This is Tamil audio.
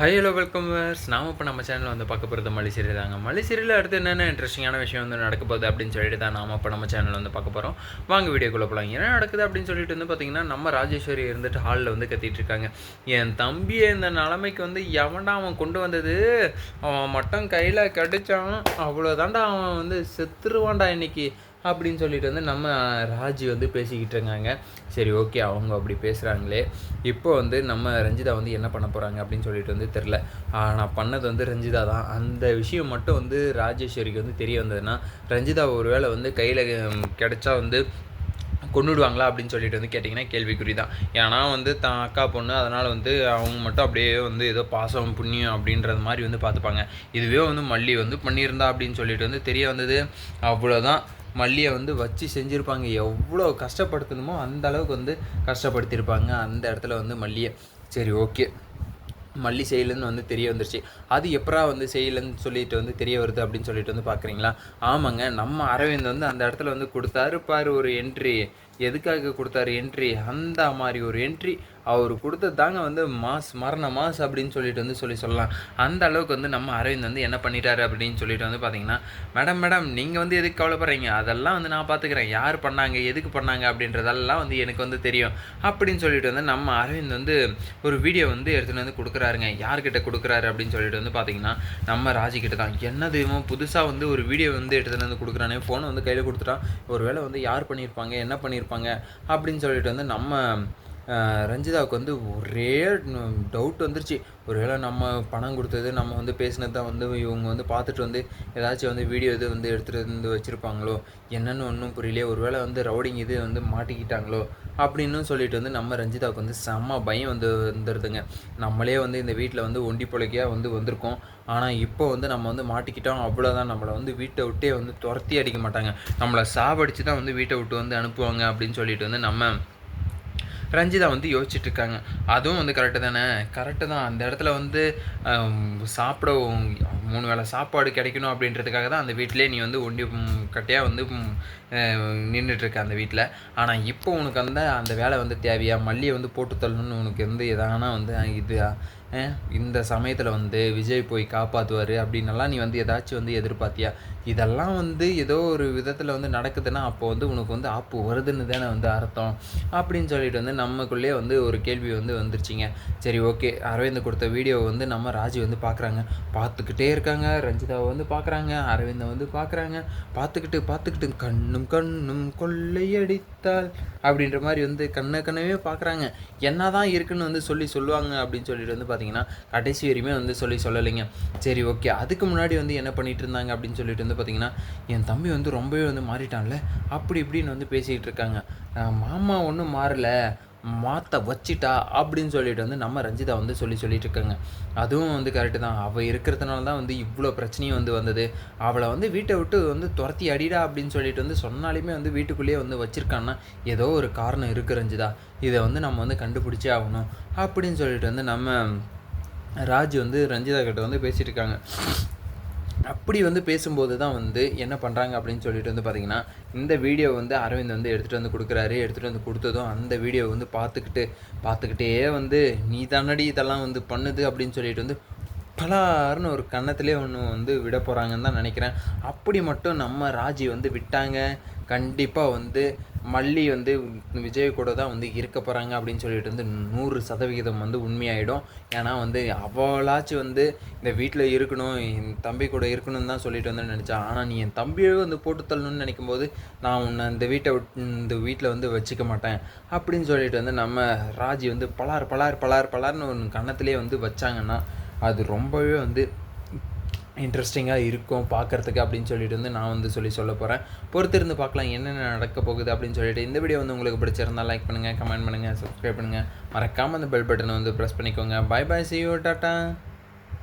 ஹை ஹலோ வெல்கம் வேர்ஸ் நாம் இப்போ நம்ம சேனலில் வந்து பார்க்க போகிறது மல்லி தாங்க. மல்லி அடுத்து என்னென்ன இன்ட்ரெஸ்டிங்கான விஷயம் வந்து நடக்க போகுது அப்படின்னு சொல்லிட்டு தான் நாம் இப்போ நம்ம சேனலில் வந்து பார்க்க போகிறோம் வாங்க வீடியோக்குள்ளே போகலாம் என்ன நடக்குது அப்படின்னு சொல்லிட்டு வந்து பார்த்தீங்கன்னா நம்ம ராஜேஸ்வரி இருந்துட்டு ஹாலில் வந்து கத்திட்டு இருக்காங்க. என் தம்பியை இந்த நிலைமைக்கு வந்து எவன்டா அவன் கொண்டு வந்தது? அவன் மட்டும் கையில் கிடைச்சான். அவ்வளோதாண்டா அவன் வந்து செத்துருவான்டா இன்னைக்கு. அப்படின்னு சொல்லிட்டு வந்து நம்ம ராஜி வந்து பேசிக்கிட்டு இருக்காங்க. சரி ஓகே அவங்க அப்படி பேசுகிறாங்களே இப்போ வந்து நம்ம ரஞ்சிதா வந்து என்ன பண்ண போகிறாங்க அப்படின்னு சொல்லிட்டு வந்து தெரில நான் பண்ணது வந்து ரஞ்சிதா தான். அந்த விஷயம் மட்டும் வந்து ராஜேஸ்வரிக்கு வந்து தெரிய வந்ததுன்னா ரஞ்சிதா ஒருவேளை வந்து கையில் கிடச்சா வந்து கொண்டுடுவாங்களா அப்படின்னு சொல்லிட்டு வந்து கேட்டிங்கன்னா கேள்விக்குறி தான். ஏன்னா வந்து தான் அக்கா பொண்ணு அதனால் வந்து அவங்க மட்டும் அப்படியே வந்து ஏதோ பாசம் புண்ணியம் அப்படின்றது மாதிரி வந்து பார்த்துப்பாங்க. இதுவே வந்து மல்லி வந்து பண்ணியிருந்தா அப்படின்னு சொல்லிட்டு வந்து தெரிய வந்தது. அவ்வளோதான் மல்லியை வந்து வச்சு செஞ்சுருப்பாங்க. எவ்வளோ கஷ்டப்படுத்தணுமோ அந்த அளவுக்கு வந்து கஷ்டப்படுத்தியிருப்பாங்க அந்த இடத்துல வந்து மல்லியை. சரி ஓகே. மல்லி செய்யலன்னு வந்து தெரிய வந்துருச்சு. அது எப்பரா வந்து செய்யலன்னு சொல்லிட்டு வந்து தெரிய வருது அப்படின்னு சொல்லிட்டு வந்து பார்க்குறீங்களா ஆமாங்க நம்ம அரவிந்த் வந்து அந்த இடத்துல வந்து கொடுத்தாரு. பாரு ஒரு என்ட்ரி எதுக்காக கொடுத்தாரு என்ட்ரி அந்த மாதிரி ஒரு என்ட்ரி அவர் கொடுத்தது தாங்க வந்து மாஸ் மரண மாஸ் அப்படின்னு சொல்லிட்டு வந்து சொல்லி சொல்லலாம். அந்த அளவுக்கு வந்து நம்ம அரவிந்த் வந்து என்ன பண்ணிட்டாரு அப்படின்னு சொல்லிட்டு வந்து பார்த்தீங்கன்னா மேடம் மேடம் நீங்கள் வந்து எதுக்கு கவலைப்படுறீங்க? அதெல்லாம் வந்து நான் பார்த்துக்கிறேன் யார் பண்ணாங்க? எதுக்கு பண்ணாங்க? அப்படின்றதெல்லாம் வந்து எனக்கு வந்து தெரியும். அப்படின்னு சொல்லிட்டு வந்து நம்ம அரவிந்த் வந்து ஒரு வீடியோ வந்து எடுத்துகிட்டு வந்து கொடுக்குறாருங்க. யார்கிட்ட கொடுக்குறாரு அப்படின்னு சொல்லிட்டு வந்து பார்த்தீங்கன்னா நம்ம ராஜிக்கிட்ட தான். என்னது இவன் புதுசாக வந்து ஒரு வீடியோ வந்து எடுத்துகிட்டு வந்து கொடுக்குறானே. ஃபோனை வந்து கையில் கொடுத்துட்டான். ஒரு வேளை வந்து யார் பண்ணியிருப்பாங்க? என்ன பண்ணியிருப்பாங்க? அப்படின்னு சொல்லிட்டு வந்து நம்ம ரஞ்சிதாவுக்கு வந்து ஒரே டவுட் வந்துருச்சு. ஒருவேளை நம்ம பணம் கொடுத்தது நம்ம வந்து பேசினது தான் வந்து இவங்க வந்து பார்த்துட்டு வந்து ஏதாச்சும் வந்து வீடியோ இது வந்து எடுத்துகிட்டு வந்து வச்சுருப்பாங்களோ? என்னென்னு ஒன்றும் புரியலையே. ஒருவேளை வந்து ரவுடிங் இது வந்து மாட்டிக்கிட்டாங்களோ? அப்படின்னு சொல்லிட்டு வந்து நம்ம ரஞ்சிதாவுக்கு வந்து செம்ம பயம் வந்து வந்துடுதுங்க நம்மளே வந்து இந்த வீட்டில் வந்து ஒண்டி பிழைக்கையாக வந்து வந்திருக்கோம். ஆனால் இப்போ வந்து நம்ம வந்து மாட்டிக்கிட்டோம். அவ்வளோதான் நம்மளை வந்து வீட்டை விட்டே வந்து துரத்தி அடிக்க மாட்டாங்க. நம்மளை சாவடிச்சு தான் வந்து வீட்டை விட்டு வந்து அனுப்புவாங்க அப்படின்னு சொல்லிட்டு வந்து நம்ம ரஞ்சிதா வந்து யோசிச்சுட்டு இருக்காங்க அதுவும் வந்து கரெக்டு தானே? கரெக்டு தான். அந்த இடத்துல வந்து சாப்பிட மூணு வேளை சாப்பாடு கிடைக்கணும் அப்படின்றதுக்காக தான் அந்த வீட்டிலே நீ வந்து ஒண்டி கட்டையாக வந்து நின்றுட்டுருக்க அந்த வீட்டில் ஆனால் இப்போ உனக்கு அந்த அந்த வேலை வந்து தேவையா? மல்லியை வந்து போட்டு தள்ளணும்னு உனக்கு வந்து எதானா வந்து இது இந்த சமயத்தில் வந்து விஜய் போய் காப்பாற்றுவார் அப்படின்னலாம் நீ வந்து ஏதாச்சும் வந்து எதிர்பார்த்தியா? இதெல்லாம் வந்து ஏதோ ஒரு விதத்தில் வந்து நடக்குதுன்னா அப்போ வந்து உனக்கு வந்து ஆப்பு வருதுன்னு தானே வந்து அர்த்தம். அப்படின்னு சொல்லிட்டு வந்து நமக்குள்ளே வந்து ஒரு கேள்வி வந்து வந்துருச்சிங்க. சரி ஓகே. அரவிந்த் கொடுத்த வீடியோ வந்து நம்ம ராஜி வந்து பார்க்குறாங்க பார்த்துக்கிட்டே இருக்காங்க ரஞ்சிதாவை வந்து பார்க்குறாங்க அரவிந்தை வந்து பார்க்குறாங்க. பார்த்துக்கிட்டு பார்த்துக்கிட்டு கண்ணும் கண்ணும் கொள்ளையடித்தால் அப்படின்ற மாதிரி வந்து கண்ணை கண்ணவே பார்க்குறாங்க. என்ன தான் இருக்குன்னு வந்து சொல்லி சொல்லுவாங்க அப்படின்னு சொல்லிட்டு வந்து பார்த்தீங்கன்னா கடைசி வரையுமே வந்து சொல்லி சொல்லலைங்க. சரி ஓகே. அதுக்கு முன்னாடி வந்து என்ன பண்ணிட்டு இருந்தாங்க அப்படின்னு சொல்லிட்டு வந்து பார்த்தீங்கன்னா என் தம்பி வந்து ரொம்பவே வந்து மாறிட்டான்ல. அப்படி இப்படின்னு வந்து பேசிகிட்டு இருக்காங்க. மாமா ஒன்றும் மாறலை. மாற்ற வச்சிட்டா அப்படின்னு சொல்லிட்டு வந்து நம்ம ரஞ்சிதா வந்து சொல்லி சொல்லிட்டு இருக்காங்க. அதுவும் வந்து கரெக்டு தான். அவள் இருக்கிறதுனால தான் வந்து இவ்வளோ பிரச்சனையும் வந்து வந்தது. அவளை வந்து வீட்டை விட்டு வந்து துரத்தி அடிடா அப்படின்னு சொல்லிட்டு வந்து சொன்னாலுமே வந்து வீட்டுக்குள்ளேயே வந்து வச்சுருக்கான்னா ஏதோ ஒரு காரணம் இருக்குது ரஞ்சிதா. இதை வந்து நம்ம வந்து கண்டுபிடிச்சே ஆகணும் அப்படின்னு சொல்லிட்டு வந்து நம்ம ராஜ் வந்து ரஞ்சிதா கிட்ட வந்து பேசிகிட்டு இருக்காங்க. அப்படி வந்து பேசும்போது தான் வந்து என்ன பண்ணுறாங்க அப்படின்னு சொல்லிட்டு வந்து பார்த்தீங்கன்னா இந்த வீடியோ வந்து அரவிந்த் வந்து எடுத்துகிட்டு வந்து கொடுக்குறாரு. எடுத்துகிட்டு வந்து கொடுத்ததும் அந்த வீடியோ வந்து பார்த்துக்கிட்டு பார்த்துக்கிட்டே வந்து நீ தானடி இதெல்லாம் வந்து பண்ணுது? அப்படின்னு சொல்லிட்டு வந்து பலாருன்னு ஒரு கன்னத்திலே ஒன்று வந்து விட போகிறாங்கன்னு தான் நினைக்கிறேன். அப்படி மட்டும் நம்ம ராஜி வந்து விட்டாங்க. கண்டிப்பாக வந்து மல்லி வந்து விஜய் கூட தான் வந்து இருக்க போகிறாங்க அப்படின்னு சொல்லிட்டு வந்து நூறு சதவிகிதம் வந்து உண்மையாயிடும். ஏன்னா வந்து அவளாச்சும் வந்து இந்த வீட்டில் இருக்கணும் என் தம்பி கூட இருக்கணும்னு தான் சொல்லிட்டு வந்து நினச்சா. ஆனால் நீ என் தம்பியே வந்து போட்டு தள்ளணும்னு நினைக்கும் போது நான் உன்னை இந்த வீட்டை இந்த வீட்டில் வந்து வச்சுக்க மாட்டேன் அப்படின்னு சொல்லிட்டு வந்து நம்ம ராஜி வந்து பலார் பலார் பலார் பலார்னு ஒன்று கன்னத்திலே வந்து வச்சாங்கன்னா அது ரொம்பவே வந்து இன்ட்ரெஸ்டிங்காக இருக்கும் பார்க்குறதுக்கு அப்படின்னு சொல்லிட்டு வந்து நான் வந்து சொல்லி சொல்ல போகிறேன் பொறுத்திருந்து பார்க்கலாம் என்னென்ன நடக்க போகுது அப்படின்னு சொல்லிட்டு இந்த வீடியோ வந்து உங்களுக்கு பிடிச்சிருந்தால் லைக் பண்ணுங்கள் கமெண்ட் பண்ணுங்கள் சப்ஸ்கிரைப் பண்ணுங்கள் மறக்காமல் அந்த பெல் பட்டனை வந்து ப்ரெஸ் பண்ணிக்கோங்க. Bye bye see you tata